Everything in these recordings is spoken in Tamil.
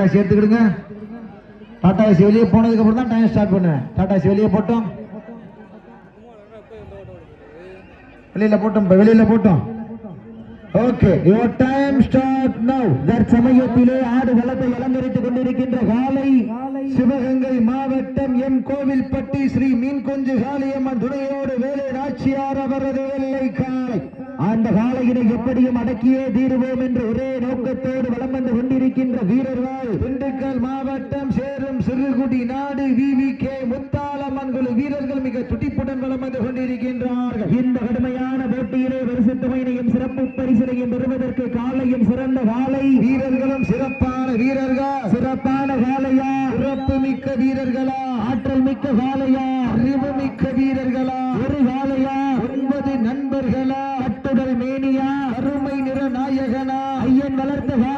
டாடா சேர்த்துக்கிடுங்க. டாடா ஏசி வெளியே போனதுக்கு அப்புறம் தான் டைம் ஸ்டார்ட் பண்ணுவேன் டாடா ஏசி வெளியே போட்டோம். வெளியில போட்டோம் வெளியில போட்டோம். Okay your time start now தற்சமயத்திலே ஆடு வளத்தை அலங்கரித்துக் கொண்டிருக்கின்ற காலை சிவகங்கை மாவட்டம் எம் கோவில்பட்டி ஸ்ரீ மீன்கொஞ்சு காளியம்மன் துணையோடு வேலை நாச்சியார் அவரது வெள்ளை காலை. அந்த காலையினை எப்படியும் அடக்கியே தீருவோம் என்று ஒரே நோக்கத்தோடு வளம் வந்து கொண்டிருக்கின்ற வீரர்கள். திண்டுக்கல் மாவட்டம் சேரும் சிறுகுடி நாடு விவி கே முத்தாலம்மன் குழு வீரர்கள் மிக துடிப்புடன் வளம் வந்து கொண்டிருக்கின்றார்கள். இந்த கடுமையான போட்டியிலே வருஷத்தமையினையும் சிறப்பு பரிசினையும் பெறுவதற்கு காலையும் சிறந்த காலை வீரர்களும் சிறப்பான வீரர்கள். சிறப்பான காலையா சிறப்பு மிக்க வீரர்களா? ஆற்றல் மிக்க காலையா அறிவு மிக்க வீரர்களா? ஒரு காலையா ஒன்பது நண்பர்களா?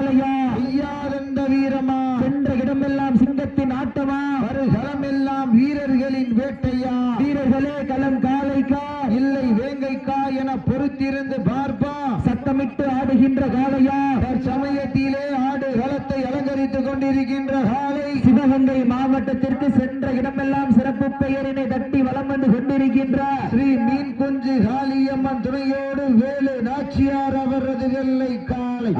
வளர்த்த காலையா ஐயாதந்த வீரமா? சென்ற இடமெல்லாம் சிங்கத்தின் ஆட்டமா? வருகளமெல்லாம் வீரர்களின் வேட்டையா? வீரர்களே களம் காலைக்கா? இல்லை வேங்கைக்கா என பொறுத்திருந்து பார்ப்பா. சத்தமிட்டு ஆடுகின்ற காளையா? சமயத்திலே ஆடு களத்தை அலங்கரித்துக் கொண்டிருக்கின்ற காலை சிவகங்கை மாவட்டத்திற்கு சென்ற இடமெல்லாம் சிறப்பு பெயரினை தட்டி வலம் வந்து கொண்டிருக்கின்ற ஸ்ரீ மீன் குஞ்சு காளியம்மன் துணையோடு வேலு நாச்சியார் அவரது வெள்ளை காலை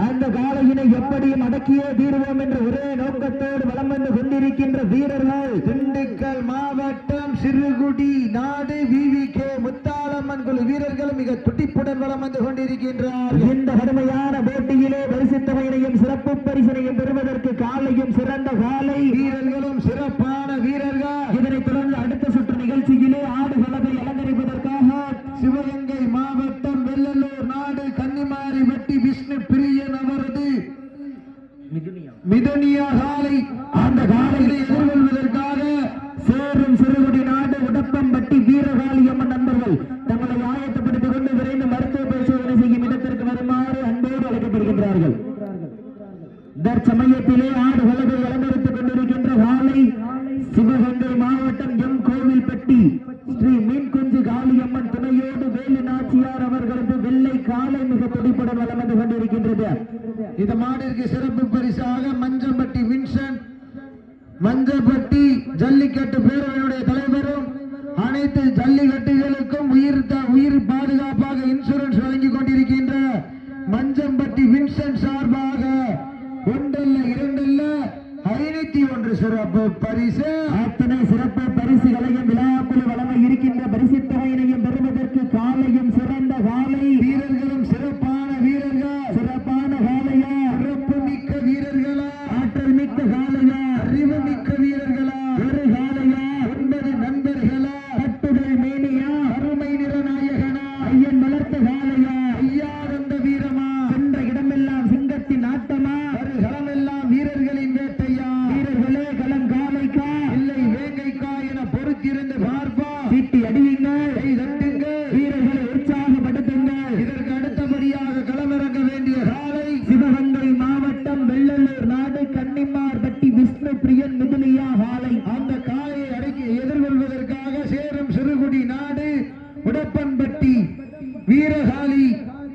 அந்த காலையினை எப்படியும் அடக்கியே தீர்வோம் என்ற ஒரே நோக்கத்தோடு வலம் வந்து கொண்டிருக்கின்ற வீரர்கள் திண்டுக்கல் மாவட்டம் சிறுகுடி நாடு விவி கே. முத்தாளம்மன் குழு வீரர்கள் மிக துட்டிப்புடன் வலம் வந்து கொண்டிருக்கின்றார் இந்த கடுமையான போட்டியிலே பரிசுத்தமையினையும் சிறப்பு பரிசனையும் பெறுவதற்கு காலையும் சிறந்த காலை வீரர்களும் சிறப்பான வீரர்கள் இதனைத் தொடர்ந்து அடுத்த சுற்று நிகழ்ச்சியிலே ஆடு வளவை அலங்கரிப்பதற்காக சிவகங்கை மாவட்டம் வெள்ளலூர் நாடு கன்னிமாரி வெட்டி விஷ்ணு பிரியன் அவரது மிதனியா காலை அந்த காலையை எதிர்கொள்வதற்காக சேரும் சிறுகுடி நாடு உடப்பம்பட்டி வீரகாளி அம்மன் நண்பர்கள் தங்களை ஆயத்தப்படுத்திக் கொண்டு விரைந்து மருத்துவ பரிசோதனை செய்யும் இடத்திற்கு வருமாறு அன்போடு அழைக்கப்படுகின்றார்கள். தற்சமயத்திலே ஆடு வலது அலங்கரித்துக் கொண்டிருக்கின்ற காலை சிவகங்கை மாவட்டம் எம் கோவில்பட்டி ஸ்ரீ மீன்குஞ்சு காளியம்மன் துணையோடு வேலு நாச்சியார் அவர்களது வெள்ளை காலை மிக துடிப்புடன் வளர்ந்து கொண்டிருக்கின்றது. இந்த மாடிற்கு சிறப்பு பரிசாக மஞ்சம்பட்டி வின்சன் மஞ்சப்பட்டி ஜல்லிக்கட்டு பேரவையுடைய தலைவரும் அனைத்து ஜல்லிக்கட்டுகளுக்கும் உயிர் உயிர் பாதுகாப்பாக இன்சூரன்ஸ் வழங்கி கொண்டிருக்கின்ற மஞ்சம்பட்டி வின்சன் சார்பாக ஒன்றல்ல இரண்டல்ல ஐநூத்தி ஒன்று சிறப்பு பரிசு. அத்தனை சிறப்பு பரிசுகளையும் விழாக்குழு வழங்க இருக்கின்ற பரிசு தொகையினையும் பெறுவதற்கு காலையும் சிறந்த காலை வீரர்களும் சிறப்பான வீரர்கள் சிறப்பான காலையா சிறப்பு மிக்க வீரர்களா ஆற்றல் மிக்க காலையா அறிவு மிக்க வீரர்களா ஒரு காலையா ஒன்பது நண்பர்களா கட்டுடல் மேனியா அருமை நிறநாயகனா ஐயன் வளர்த்த காலையா ஐயாரந்த வீரமா சென்ற இடமெல்லாம் சிங்கத்தின் ஆட்டமா ஒரு களமெல்லாம் வீரர்களின் வேட்டையா வீரர்களே களம் காலைக்கா இல்லை வேங்கைக்கா என பொறுத்திருந்து பார்ப்பா சீட்டி அடியுங்கள் கை தட்டுங்கள் வீரர்களை உற்சாகப்படுத்துங்கள் இதற்கு அடுத்தபடியாக களமிறங்க வேண்டிய காலை சிவகங்கை மாவட்டம் வெள்ளலூர் நாடு கன்னிமார்பட்டி விஷ்ணு பிரியன் மிதுனியா காலை அந்த காலையை அடக்கி எதிர்கொள்வதற்காக சேரும் சிறுகுடி நாடு உடப்பன்பட்டி வீரகாளி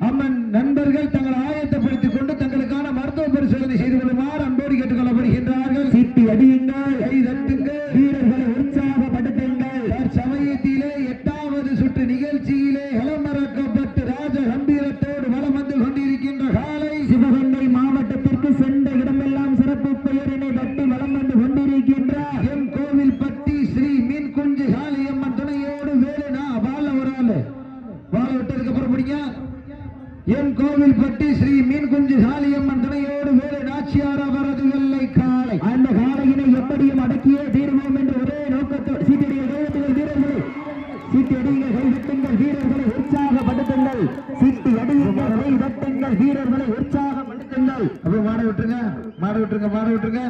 அம்மன் நண்பர்கள் தங்களை ஆயத்தப்படுத்திக் கொண்டு தங்களுக்கான மருத்துவ பரிசோதனை செய்து கொள்ளுமாறு அன்போடு கேட்டுக்கொள்ளப்படுகின்றார்கள். சீட்டி அடியுங்கள் கை தட்டுங்கள் வீரர்களை உற்சாகப்படுத்துங்கள் சமயத்திலே எட்டாவது சுற்று நிகழ்ச்சியிலே இளமறக்கப்பட்டு ராஜ கம்பீரத்தோடு வலம் வந்து கொண்டிருக்கின்ற காலை சிவகங்கை மாவட்டத்திற்கு சென்ற இடமெல்லாம் சிறப்பு பெயரினை தட்டி வலம் வந்து கொண்டிருக்கின்ற எம் கோவில்பட்டி ஸ்ரீ மீன் குஞ்சு காளியம்மன் துணையோடு வேலுனா வாழ ஒரு ஆளு வாழ விட்டதுக்கு அப்புறம் பிடிங்க எம் கோவில்பட்டி ஸ்ரீ மீன் குஞ்சு காளியம்மன் துணையோடு வேறு நாச்சியார் அவரது வெள்ளை காலை. அந்த காலையினை எப்படியும் அடக்கியே தீர்வோம் என்று ஒரே நோக்கத்தோடு சீட்டடிய கைதட்டுங்கள் வீரர்களே. சீட்டி அடியுங்கள் கைதட்டுங்கள் வீரர்களை உற்சாகப்படுத்துங்கள். சீட்டு அடியுங்கள் கைதட்டுங்கள் வீரர்களை உற்சாகப்படுத்துங்கள். அப்போ மாட விட்டுருங்க மாட விட்டுருங்க மாட விட்டுருங்க.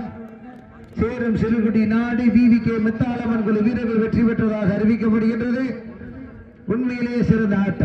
சேரும் சிறுகுடி நாடு விவி கே முத்தாளம்மன் குழு வீரர்கள் வெற்றி பெற்றதாக அறிவிக்கப்படுகின்றது. உண்மையிலேயே சிறந்த ஆட்டம்.